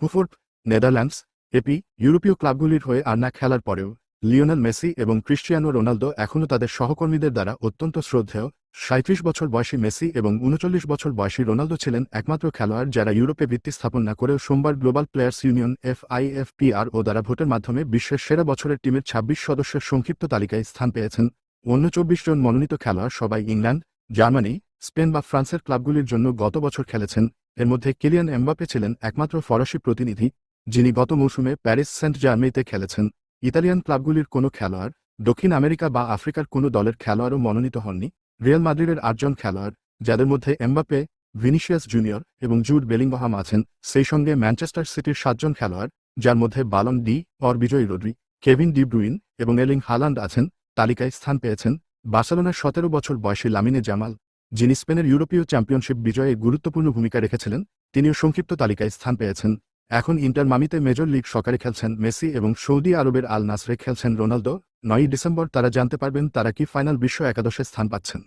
কুফোর্ট Netherlands, AP, ইউরোপীয় ক্লাবগুলির হয়ে আর না খেলার পরেও, লিওনেল মেসি এবং ক্রিশ্চিয়ানো রোনালদো এখনও তাদের সহকর্মীদের দ্বারা অত্যন্ত শ্রদ্ধেয়। সাঁত্রিশ বছর বয়সী মেসি এবং উনচল্লিশ বছর বয়সী রোনালদো ছিলেন একমাত্র খেলোয়াড় যারা ইউরোপে ভিত্তি স্থাপন না করেও সোমবার গ্লোবাল প্লেয়ার্স ইউনিয়ন এফআইএফপিআর ও দ্বারা ভোটের মাধ্যমে বিশ্বের সেরা বছরের টিমের ২৬ সদস্যের সংক্ষিপ্ত তালিকায় স্থান পেয়েছেন। অন্য চব্বিশ জন মনোনীত খেলোয়াড় সবাই ইংল্যান্ড, জার্মানি, স্পেন বা ফ্রান্সের ক্লাবগুলির জন্য গত বছর খেলেছেন। এর মধ্যে কিলিয়ান এমবাপে ছিলেন একমাত্র ফরাসি প্রতিনিধি, যিনি গত মৌসুমে প্যারিস সেন্ট জার্মেইতে খেলেছেন। ইতালিয়ান ক্লাবগুলির কোনো খেলোয়াড়, দক্ষিণ আমেরিকা বা আফ্রিকার কোনো দলের খেলোয়াড়ও মনোনীত হননি। রিয়াল মাদ্রিদের আটজন খেলোয়াড়, যাদের মধ্যে এমবাপে ভিনিসিয়াস জুনিয়র এবং জুড বেলিংগহাম আছেন, সেই সঙ্গে ম্যানচেস্টার সিটির সাতজন খেলোয়াড়, যার মধ্যে বালন ডি অর বিজয়ী রোড্রি কেভিন ডি ব্রুইন এবং এলিং হালান্ড আছেন, তালিকায় স্থান পেয়েছেন। বার্সেলোনার সতেরো বছর বয়সী লামিনে জামাল যিনি স্পেনের ইউরোপীয় চ্যাম্পিয়নশিপ বিজয়ে গুরুত্বপূর্ণ ভূমিকা রেখেছিলেন, তিনিও সংক্ষিপ্ত তালিকায় স্থান পেয়েছেন। এখন ইন্টার মামিতে মেজর লিগ সকারে খেলছেন মেসি এবং সৌদি আরবের আল নাসরে খেলছেন রোনালদো। নয়ই ডিসেম্বর তারা জানতে পারবেন তারা কি ফাইনাল বিশ্ব একাদশে স্থান পাচ্ছেন।